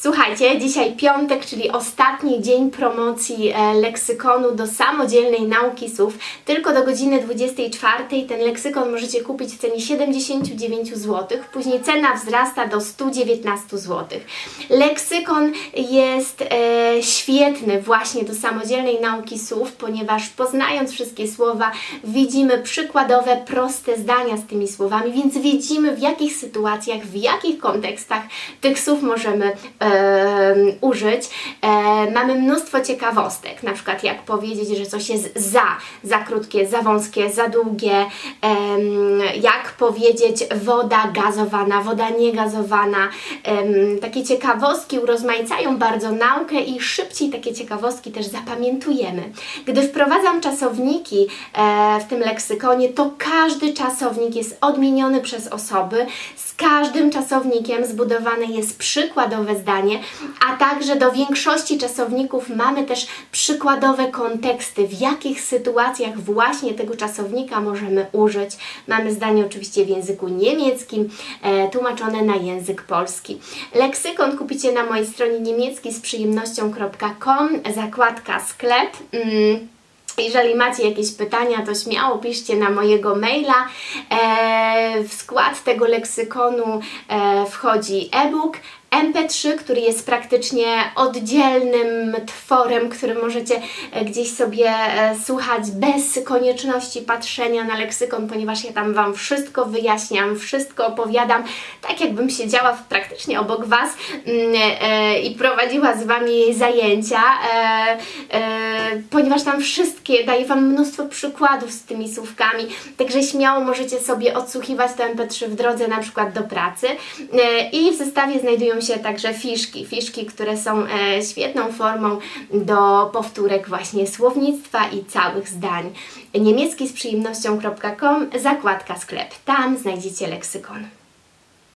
Słuchajcie, dzisiaj piątek, czyli ostatni dzień promocji e, leksykonu do samodzielnej nauki słów. Tylko do godziny 24 ten leksykon możecie kupić w cenie 79 zł. Później cena wzrasta do 119 zł. Leksykon jest e, świetny właśnie do samodzielnej nauki słów, ponieważ poznając wszystkie słowa, widzimy przykładowe, proste zdania z tymi słowami, więc widzimy w jakich sytuacjach, w jakich kontekstach tych słów możemy em, użyć. Mamy mnóstwo ciekawostek, na przykład jak powiedzieć, że coś jest za, za krótkie, za wąskie, za długie, jak powiedzieć woda gazowana, woda niegazowana. Takie ciekawostki urozmaicają bardzo naukę i szybciej takie ciekawostki też zapamiętujemy. Gdy wprowadzam czasowniki e, w tym leksykonie, to każdy czasownik jest odmieniony przez osoby. Każdym czasownikiem zbudowane jest przykładowe zdanie, a także do większości czasowników mamy też przykładowe konteksty, w jakich sytuacjach właśnie tego czasownika możemy użyć. Mamy zdanie oczywiście w języku niemieckim, e, tłumaczone na język polski. Leksykon kupicie na mojej stronie niemiecki z przyjemnością.com, zakładka sklep. Mm. Jeżeli macie jakieś pytania, to śmiało piszcie na mojego maila. E, w skład tego leksykonu e, wchodzi e-book, MP3, który jest praktycznie oddzielnym tworem, który możecie e, gdzieś sobie e, słuchać bez konieczności patrzenia na leksykon, ponieważ ja tam Wam wszystko wyjaśniam, wszystko opowiadam, tak jakbym siedziała praktycznie obok Was mm, e, i prowadziła z Wami zajęcia, ponieważ tam wszystkie, daję Wam mnóstwo przykładów z tymi słówkami, także śmiało możecie sobie odsłuchiwać to MP3 w drodze na przykład do pracy i w zestawie znajdują się także fiszki, fiszki, które są e, świetną formą do powtórek właśnie słownictwa i całych zdań. Niemiecki z przyjemnością.com, zakładka sklep, tam znajdziecie leksykon.